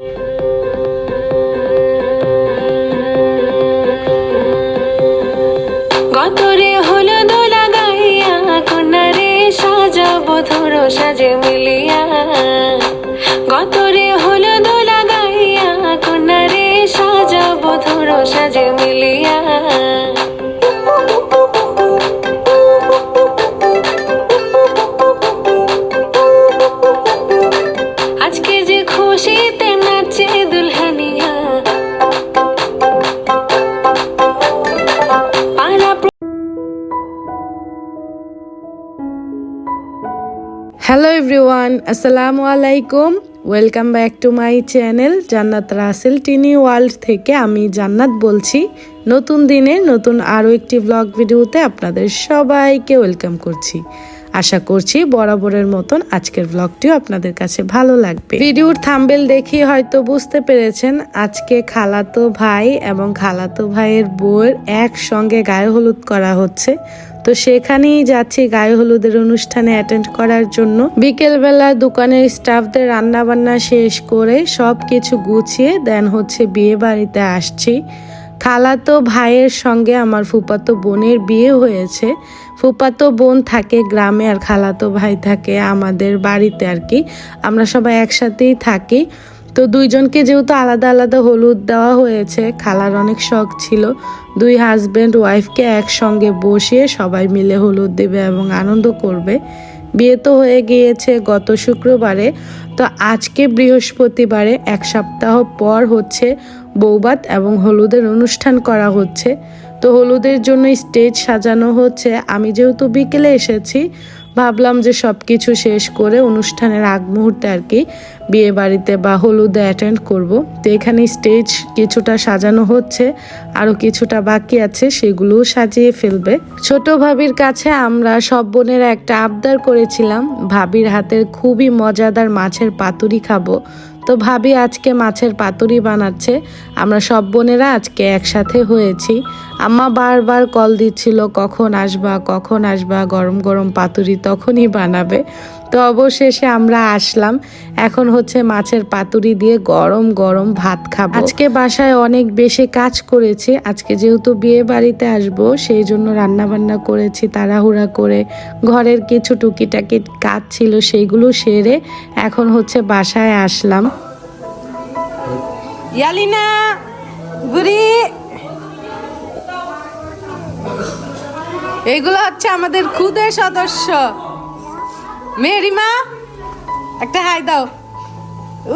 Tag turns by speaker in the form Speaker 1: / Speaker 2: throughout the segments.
Speaker 1: Thank
Speaker 2: you. Everyone, আসসালামু আলাইকুম। Welcome back to my channel Jannat Rasel Tini world থেকে আমি জান্নাত বলছি। নতুন দিনে নতুন আরও একটি ব্লগ ভিডিওতে আপনাদের সবাইকে ওয়েলকাম করছি। আশা করছি বরাবরের মতন আজকের ব্লগটিও আপনাদের কাছে ভালো লাগবে। ভিডিওর থাম্বেল দেখি হয়তো বুঝতে পেরেছেন, আজকে খালাতো ভাই এবং খালাতো ভাইয়ের বউয়ের একসঙ্গে গায়ে হলুদ করা হচ্ছে। তো সেখানেই যাচ্ছি গায়ে হলুদের অনুষ্ঠানে অ্যাটেন্ড করার জন্য। বিকেলবেলা দোকানের স্টাফদের রান্না বান্না শেষ করে সব কিছু গুছিয়ে দেন হচ্ছে বিয়ে বাড়িতে আসছি। খালাতো ভাইয়ের সঙ্গে আমার ফুপাতো বোনের বিয়ে হয়েছে। ফুপাতো বোন থাকে গ্রামে আর খালাতো ভাই থাকে আমাদের বাড়িতে আর কি। আমরা সবাই একসাথেই থাকি। তো দুইজনকে যেহেতু আলাদা আলাদা হলুদ দেওয়া হয়েছে, খালার অনেক শখ ছিল। দুই হাজব্যান্ড ওয়াইফকে একসঙ্গে বসিয়ে সবাই মিলে হলুদ দেবে এবং আনন্দ করবে। বিয়ে তো হয়ে গিয়েছে গত শুক্রবারে। তো আজকে বৃহস্পতিবারে এক সপ্তাহ পর হচ্ছে বৌবাত এবং হলুদের অনুষ্ঠান করা হচ্ছে। তো হলুদের জন্য স্টেজ সাজানো হচ্ছে। আমি যেহেতু বিকেলে এসেছি, ভাবলাম যে সব কিছু শেষ করে অনুষ্ঠানের আগ মুহূর্তে আর কি বিয়ে বাড়িতে বা হলুদে অ্যাটেন্ড করব। তো এখানে স্টেজ কিছুটা সাজানো হচ্ছে আরও কিছুটা বাকি আছে, সেগুলোও সাজিয়ে ফেলবে। ছোট ভাবির কাছে আমরা সব বোনেরা একটা আবদার করেছিলাম, ভাবির হাতের খুবই মজাদার মাছের পাতুরি খাব। তো ভাবি আজকে মাছের পাতুরি বানাচ্ছে, আমরা সব বোনেরা আজকে একসাথে হয়েছি। আম্মা বারবার কল দিচ্ছিল, কখন আসবা কখন আসবা? গরম গরম পাতুরি তখনই বানাবে। তো অবশেষে আমরা আসলাম। এখন হচ্ছে মাছের পাতুরি দিয়ে গরম গরম ভাত খাব। আজকে বাসায় অনেক বেশি কাজ করেছি। আজকে যেহেতু বিয়ে বাড়িতে আসব, সেই জন্য রান্না বান্না করেছি, তাড়াহুড়া করে। ঘরের কিছু টুকিটাকি কাজ ছিল, সেইগুলো সেরে এখন হচ্ছে বাসায় আসলাম। ইয়ালিনা গুরি এইগুলো হচ্ছে আমাদের খুদের সদস্য। মেরিমা একটা হাই দাও।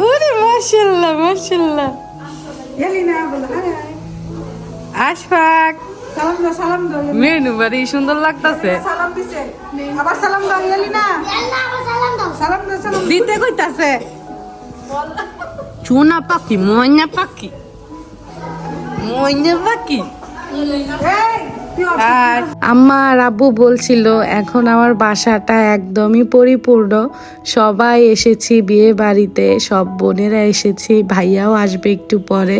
Speaker 2: উরে মাশাল্লাহ মাশাল্লাহ। আশফাক।
Speaker 3: সালাম দাও সালাম দাও
Speaker 2: মেনু বাড়ি সুন্দর লাগতাছে।
Speaker 3: সালাম দিছে। আবার সালাম দাও এলিনা সালাম দাও। সালাম
Speaker 2: দিতে কইতাছে। চুনা পাখি ময়না পাখি। ময়না পাখি।
Speaker 3: এই তুই
Speaker 2: আর আম্মা আর আব্বু বলছিল, এখন আমার বাসাটা একদমই পরিপূর্ণ। সবাই এসেছি বিয়ে বাড়িতে, সব বোনেরা এসেছি, ভাইয়াও আসবে একটু পরে।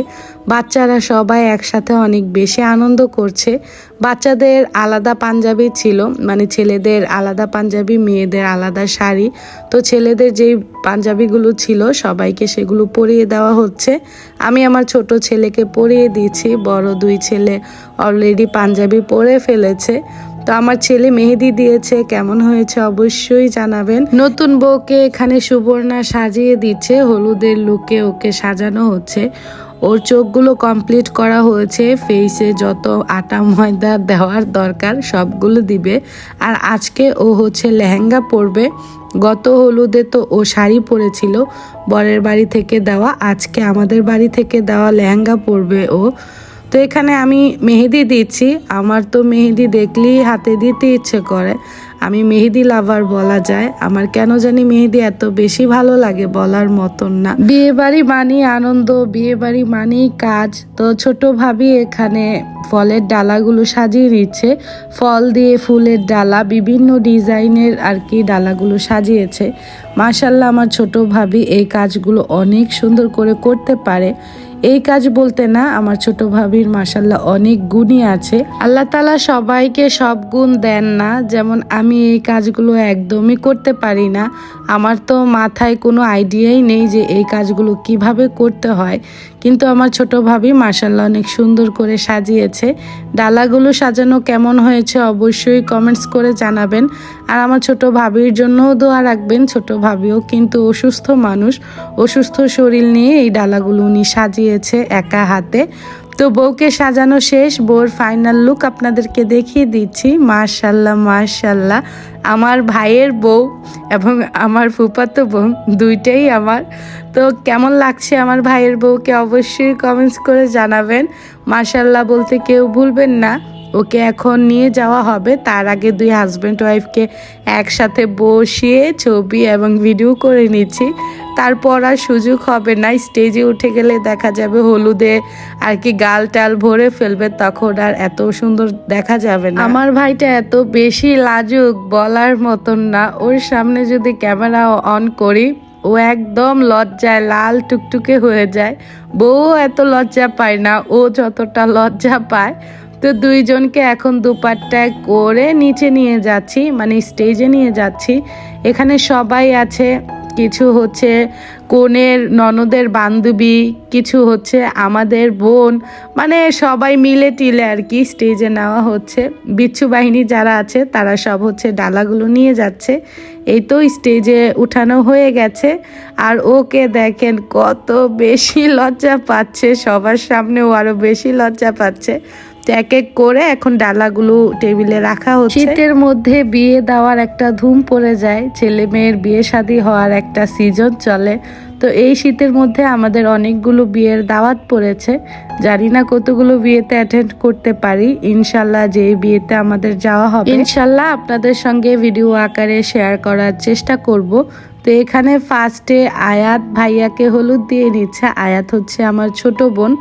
Speaker 2: বাচ্চারা সবাই একসাথে অনেক বেশি আনন্দ করছে। বাচ্চাদের আলাদা পাঞ্জাবি ছিল মানে ছেলেদের আলাদা পাঞ্জাবি, মেয়েদের আলাদা শাড়ি। তো ছেলেদের যেই পাঞ্জাবিগুলো ছিল, সবাইকে সেগুলো পরিয়ে দেওয়া হচ্ছে। আমি আমার ছোট ছেলেকে পরিয়ে দিয়েছি, বড় দুই ছেলে অলরেডি পাঞ্জাবি পরে ফেলেছে। তো আমার ছেলে মেহেদি দিয়েছে, কেমন হয়েছে অবশ্যই জানাবেন। নতুন বউকে এখানে সুবর্ণা সাজিয়ে দিচ্ছে, হলুদের লুকে ওকে সাজানো হচ্ছে। ওর চোখগুলো কমপ্লিট করা হয়েছে ফেসে যত আটা, ময়দা দেওয়ার দরকার, সবগুলো দিবে। আর আজকে ও হচ্ছে লেহেঙ্গা পরবে। গত হলুদে তো ও শাড়ি পরেছিল, বরের বাড়ি থেকে দেওয়া। আজকে আমাদের বাড়ি থেকে দেওয়া লেহেঙ্গা পরবে ও। তো এখানে আমি মেহেদি দিচ্ছি। আমার তো মেহেদি দেখলেই হাতে দিতে ইচ্ছে করে। আমি মেহেদি লাভার বলা যায়। আমার কেন জানি মেহেদি এত বেশি ভালো লাগে বলার মতন না। বিয়ে বাড়ি মানেই আনন্দ বিয়ে বাড়ি মানেই কাজ। তো ছোট ভাবি এখানে ফলের ডালাগুলো সাজিয়ে নিচ্ছে। ফল দিয়ে ফুলের ডালা, বিভিন্ন ডিজাইনের আর কি ডালাগুলো সাজিয়েছে। মাশাল্লাহ, আমার ছোট ভাবি এই কাজগুলো অনেক সুন্দর করে করতে পারে। এই কাজ বলতে না, আমার ছোট ভাবির মাসাল্লাহ অনেক গুণই আছে। আল্লাহ তালা সবাইকে সব গুণ দেন না, যেমন আমি এই কাজগুলো একদমই করতে পারি না। আমার তো মাথায় কোনো আইডিয়াই নেই যে এই কাজগুলো কীভাবে করতে হয়। কিন্তু আমার ছোট ভাবি মার্শাল্লাহ অনেক সুন্দর করে সাজিয়েছে। ডালাগুলো সাজানো কেমন হয়েছে অবশ্যই কমেন্টস করে জানাবেন। আর আমার ছোট ভাবির জন্যও দোয়া রাখবেন। ছোট ভাবিও কিন্তু অসুস্থ মানুষ। অসুস্থ শরীর নিয়ে এই ডালাগুলো উনি সাজিয়েছে একা হাতে। তো বউকে সাজানো শেষ, বউর ফাইনাল লুক আপনাদেরকে দেখিয়ে দিচ্ছি। মার্শাল্লাহ মার্শাল্লাহ আমার ভাইয়ের বউ এবং আমার ফুপাতো বোন দুইটাই আমার। তো কেমন লাগছে আমার ভাইয়ের বউকে অবশ্যই কমেন্টস করে জানাবেন। মার্শাল্লাহ বলতে কেউ ভুলবেন না। ওকে এখন নিয়ে যাওয়া হবে। তার আগে দুই হাজব্যান্ড ওয়াইফকে একসাথে বসিয়ে ছবি এবং ভিডিও করে নিচ্ছি। তারপর আর সুযোগ হবে না। স্টেজে উঠে গেলে দেখা যাবে হলুদে আর কি গাল টাল ভরে ফেলবে, তখন আর এত সুন্দর দেখা যাবে না। আমার ভাইটা এত বেশি লাজুক বলার মতন না। ওর সামনে যদি ক্যামেরা অন করি, ও একদম লজ্জায় লাল টুকটুকে হয়ে যায়। বউ এত লজ্জা পায় না। ও যতটা লজ্জা পায় তো দুইজনকে এখন দুপাট্টায় করে নিচে নিয়ে যাচ্ছি মানে স্টেজে নিয়ে যাচ্ছি। এখানে সবাই আছে, কিছু হচ্ছে কনের ননদের বান্ধবী, কিছু হচ্ছে আমাদের বোন মানে সবাই মিলে টিলে আর কি স্টেজে নেওয়া হচ্ছে। বিচ্ছু বাহিনী যারা আছে, তারা সব হচ্ছে ডালাগুলো নিয়ে যাচ্ছে। এই তো স্টেজে উঠানো হয়ে গেছে। আর ওকে দেখেন কত বেশি লজ্জা পাচ্ছে, সবার সামনেও আরও বেশি লজ্জা পাচ্ছে। তো এক এক করে এখন ডালাগুলো টেবিলে রাখা হচ্ছে। শীতের মধ্যে বিয়ে দেওয়ার একটা ধুম পড়ে যায় ছেলে মেয়ের বিয়ে শাদী হওয়ার একটা সিজন চলে। তো এই শীতের মধ্যে আমাদের অনেকগুলো বিয়ের দাওয়াত পড়েছে। জানি না কতগুলো বিয়েতে অ্যাটেন্ড করতে পারি। ইনশাল্লাহ যে বিয়েতে আমাদের যাওয়া হবে ইনশাল্লাহ আপনাদের সঙ্গে ভিডিও আকারে শেয়ার করার চেষ্টা করব। তো এখানে ফার্স্টে আয়াত ভাইয়াকে হলুদ দিয়ে নিচ্ছে। আয়াত হচ্ছে আমার ছোট বোন।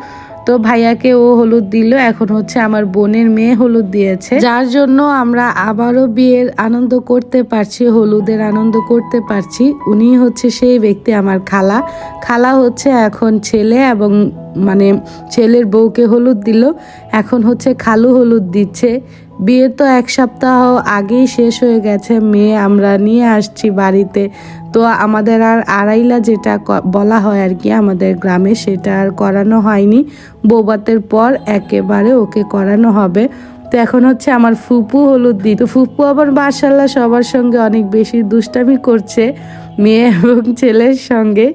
Speaker 2: তো ভাইয়াকে ও হলুদ দিল। এখন হচ্ছে আমার বোনের মেয়ে হলুদ দিয়েছে। যার জন্য আমরা আবারও বিয়ের আনন্দ করতে পারছি, হলুদের আনন্দ করতে পারছি। উনি হচ্ছে সেই ব্যক্তি আমার খালা। খালা হচ্ছে এখন ছেলে এবং মানে ছেলের বউকে হলুদ দিল। এখন হচ্ছে খালু হলুদ দিচ্ছে। বিয়ে তো এক সপ্তাহ আগেই শেষ হয়ে গেছে, মেয়ে আমরা নিয়ে আসছি বাড়িতে। তো আমাদের আর আড়াইলা যেটা বলা হয় আর কি আমাদের গ্রামে সেটা আর করানো হয়নি। বৌবাতের পর একেবারে ওকে করানো হবে। তো এখন হচ্ছে আমার ফুপু হলুদ দিই তো ফুপু আবার মার্শাল্লাহ সবার সঙ্গে অনেক বেশি দুষ্টামি করছে, মেয়ে এবং ছেলের সঙ্গে।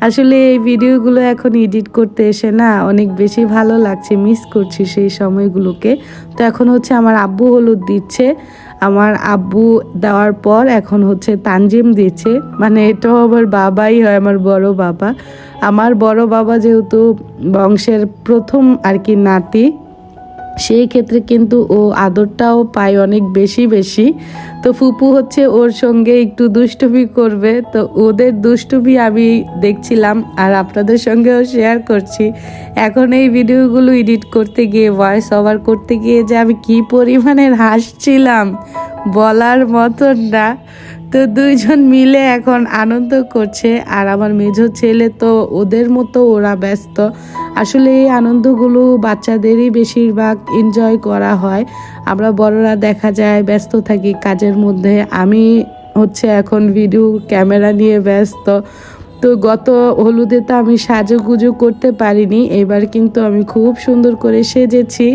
Speaker 2: আসলে এই ভিডিওগুলো এখন এডিট করতে এসে না অনেক বেশি ভালো লাগছে মিস করছি সেই সময়গুলোকে। তো এখন হচ্ছে আমার আব্বু হলুদ দিচ্ছে। আমার আব্বু দেওয়ার পর এখন হচ্ছে তানজিম দিচ্ছে। মানে এটাও আমার বাবাই হয়, আমার বড় বাবা। আমার বড় বাবা যেহেতু বংশের প্রথম আর কি নাতি সেই ক্ষেত্রে কিন্তু ও আদরটাও পায় অনেক বেশি বেশি। তো ফুপু হচ্ছে ওর সঙ্গে একটু দুষ্টুমি করবে। তো ওদের দুষ্টুমি আমি দেখছিলাম আর আপনাদের সঙ্গেও শেয়ার করছি। এখন এই ভিডিওগুলো এডিট করতে গিয়ে ভয়েস ওভার করতে গিয়ে যে আমি কি পরিমাণের হাসছিলাম, বলার মতন না। তো দুইজন মিলে এখন আনন্দ করছে, আর আমার মেঝো ছেলে তো ওদের মতো ওরা ব্যস্ত। আসলে এই আনন্দগুলো বাচ্চাদেরই বেশিরভাগ এনজয় করা হয়। আমরা বড়রা দেখা যায়, ব্যস্ত থাকি কাজের মধ্যে। আমি হচ্ছে এখন ভিডিও ক্যামেরা নিয়ে ব্যস্ত। তো গত হলুদে তো আমি সাজুগুজু করতে পারিনি, এবার কিন্তু আমি খুব সুন্দর করে সেজেছি,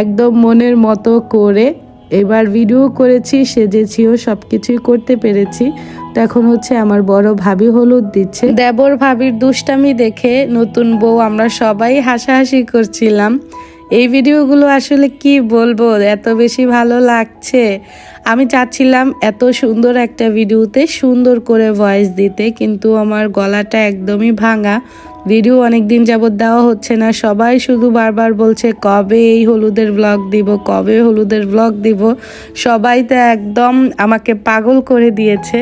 Speaker 2: একদম মনের মতো করে। এবার ভিডিও করেছি, সেজেছিও সব কিছুই করতে পেরেছি। তখন হচ্ছে আমার বড় ভাবি হলুদ দিচ্ছে। দেবর ভাবির দুষ্টামি দেখে নতুন বউ আমরা সবাই হাসাহাসি করছিলাম। এই ভিডিওগুলো আসলে কি বলব? এত বেশি ভালো লাগছে। আমি চাচ্ছিলাম এত সুন্দর একটা ভিডিওতে সুন্দর করে ভয়েস দিতে, কিন্তু আমার গলাটা একদমই ভাঙা। ভিডিও অনেক দিন যাবৎ দেওয়া হচ্ছে না। সবাই শুধু বারবার বলছে, কবে এই হলুদের ব্লগ দিব? কবে হলুদের ব্লগ দিব? সবাই তো একদম আমাকে পাগল করে দিয়েছে।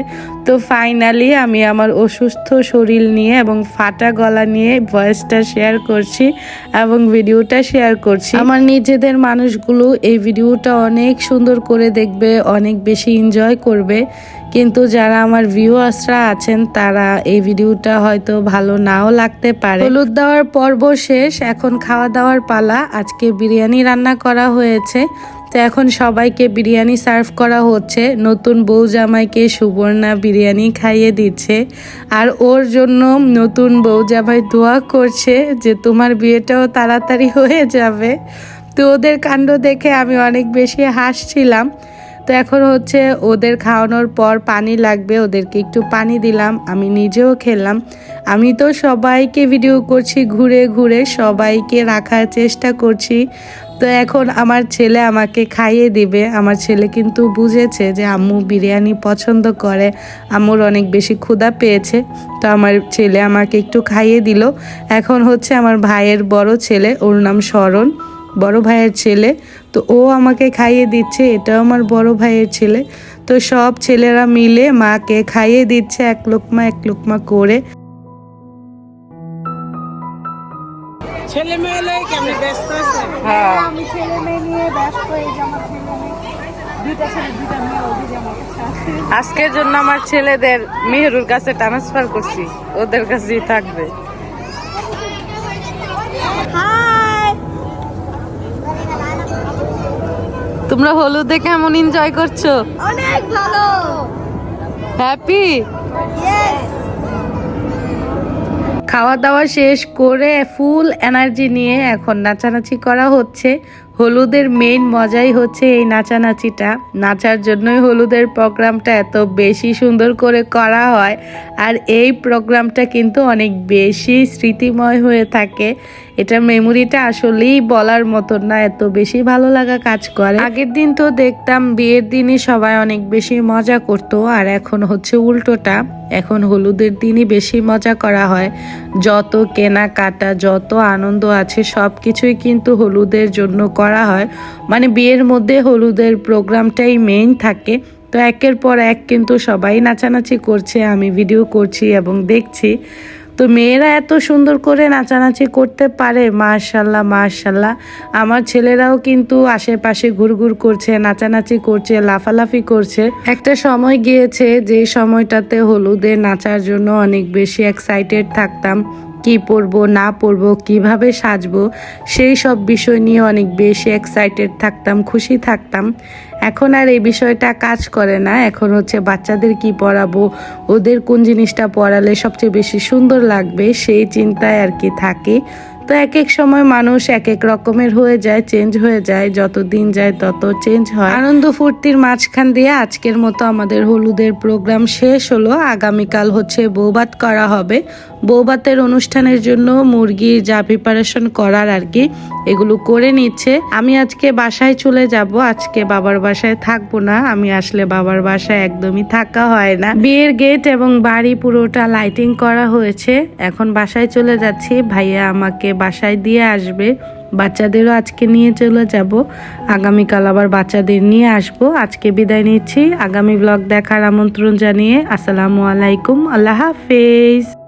Speaker 2: তো ফাইনালি আমি আমার অসুস্থ শরীর নিয়ে এবং ফাটা গলা নিয়ে ভয়েসটা শেয়ার করছি এবং ভিডিওটা শেয়ার করছি। আমার নিজেদের মানুষগুলো এই ভিডিওটা অনেক সুন্দর করে দেখবে অনেক বেশি এনজয় করবে। কিন্তু যারা আমার ভিউয়ার্সরা আছেন, তারা এই ভিডিওটা হয়তো ভালো নাও লাগতে পারে। হলুদ দেওয়ার পর্ব শেষ, এখন খাওয়া দাওয়ার পালা। আজকে বিরিয়ানি রান্না করা হয়েছে। তো এখন সবাইকে বিরিয়ানি সার্ভ করা হচ্ছে। নতুন বউ জামাইকে সুবর্ণা বিরিয়ানি খাইয়ে দিচ্ছে। আর ওর জন্য নতুন বউ জামাই দোয়া করছে যে তোমার বিয়েটাও তাড়াতাড়ি হয়ে যাবে। তো ওদের কাণ্ড দেখে আমি অনেক বেশি হাসছিলাম। তো এখন হচ্ছে ওদের খাওয়ানোর পর পানি লাগবে, ওদেরকে একটু পানি দিলাম, আমি নিজেও খেলাম। আমি তো সবাইকে ভিডিও করছি ঘুরে ঘুরে, সবাইকে রাখার চেষ্টা করছি। তো এখন আমার ছেলে আমাকে খাইয়ে দিবে। আমার ছেলে কিন্তু বুঝেছে যে আম্মু বিরিয়ানি পছন্দ করে, আম্মুর অনেক বেশি ক্ষুধা পেয়েছে। তো আমার ছেলে আমাকে একটু খাইয়ে দিল। এখন হচ্ছে আমার ভাইয়ের বড় ছেলে, ওর নাম শরণ বড় ভাইয়ের ছেলে তো ও আমাকে খাইয়ে দিচ্ছে এটাও আমার বড় ভাইয়ের ছেলে। তো সব ছেলেরা মিলে মাকে খাইয়ে দিচ্ছে এক লোকমা এক লোকমা করে।
Speaker 4: ছেলে মেয়ে লয়ে কেমন ব্যস্ত আছে?
Speaker 2: হ্যাঁ।
Speaker 3: আমি ছেলে মেয়ে নিয়ে ব্যস্ত এই যে আমার ছেলে মেয়ে দুইটা ছেলে দুইটা মেয়ে ওই যে আমার কাছে আছে।
Speaker 2: আজকের জন্য আমার ছেলেদের মেহরুর কাছে ট্রান্সফার করছি ওদের কাছেই থাকবে। তোমরা হলুদে কেমন এনজয় করছ?
Speaker 3: অনেক ভালো।
Speaker 2: হ্যাপি খাওয়া দাওয়া শেষ করে ফুল এনার্জি নিয়ে এখন নাচানাচি করা হচ্ছে। হলুদের মেইন মজাই হচ্ছে এই নাচানাচিটা। নাচার জন্যই হলুদের প্রোগ্রামটা এত বেশি সুন্দর করে করা হয় আর এই প্রোগ্রামটা কিন্তু অনেক বেশি স্মৃতিময় হয়ে থাকে। এটা মেমোরিটা আসলেই বলার মতন না, এত বেশি ভালো লাগা কাজ করে। আগের দিন তো দেখতাম বিয়ের দিনই সবাই অনেক বেশি মজা করতো আর এখন হচ্ছে উল্টোটা। এখন হলুদের দিনই বেশি মজা করা হয়। যত কেনাকাটা, যত আনন্দ আছে সব কিছুই কিন্তু হলুদের জন্য করা হয়। মানে বিয়ের মধ্যে হলুদের প্রোগ্রামটাই মেইন থাকে। তো একের পর এক কিন্তু সবাই নাচানাচি করছে, আমি ভিডিও করছি এবং দেখছি। তো মেয়েরা এত সুন্দর করে নাচানাচি করতে পারে, মাশাল্লাহ মাশাল্লাহ। আমার ছেলেরাও কিন্তু আশেপাশে ঘুরঘুর করছে, নাচানাচি করছে, লাফালাফি করছে। একটা সময় গিয়েছে যে সময়টাতে হলুদে নাচার জন্য অনেক বেশি এক্সাইটেড থাকতাম। কি পরবো, না পরবো, কীভাবে সাজবো, সেই সব বিষয় নিয়ে অনেক বেশি এক্সাইটেড থাকতাম, খুশি থাকতাম। এখন আর এই বিষয়টা কাজ করে না। এখন হচ্ছে বাচ্চাদের কি পড়াবো, ওদের কোন জিনিসটা পড়ালে সবচেয়ে বেশি সুন্দর লাগবে, সেই চিন্তায় আর কি থাকে। তো এক এক সময় মানুষ এক এক রকমের হয়ে যায় চেঞ্জ হয়ে যায়, যত দিন যায় তত চেঞ্জ হয়। আনন্দ ফুর্তির মাঝখান দিয়ে আজকের মতো আমাদের হলুদের প্রোগ্রাম শেষ হলো। আগামীকাল হচ্ছে বৌবাত করা হবে। বৌবাতের অনুষ্ঠানের জন্য মুরগি যা প্রিপারেশন করার আর কি এগুলো করে নিচ্ছে। আমি আজকে বাসায় চলে যাব। আজকে বাবার বাসায় থাকব না। আমি আসলে বাবার বাসায় একদমই থাকা হয় না। বিয়ের গেট এবং বাড়ি পুরোটা লাইটিং করা হয়েছে। এখন বাসায় চলে যাচ্ছি। ভাইয়া আমাকে বাসায় দিয়ে আসবে। বাচ্চাদেরও আজকে নিয়ে চলে যাব। আগামীকাল আবার বাচ্চাদের নিয়ে আসব। আজকে বিদায় নিচ্ছি। আগামী ব্লগ দেখার আমন্ত্রণ জানিয়ে আসসালামু আলাইকুম। আল্লাহ হাফেজ।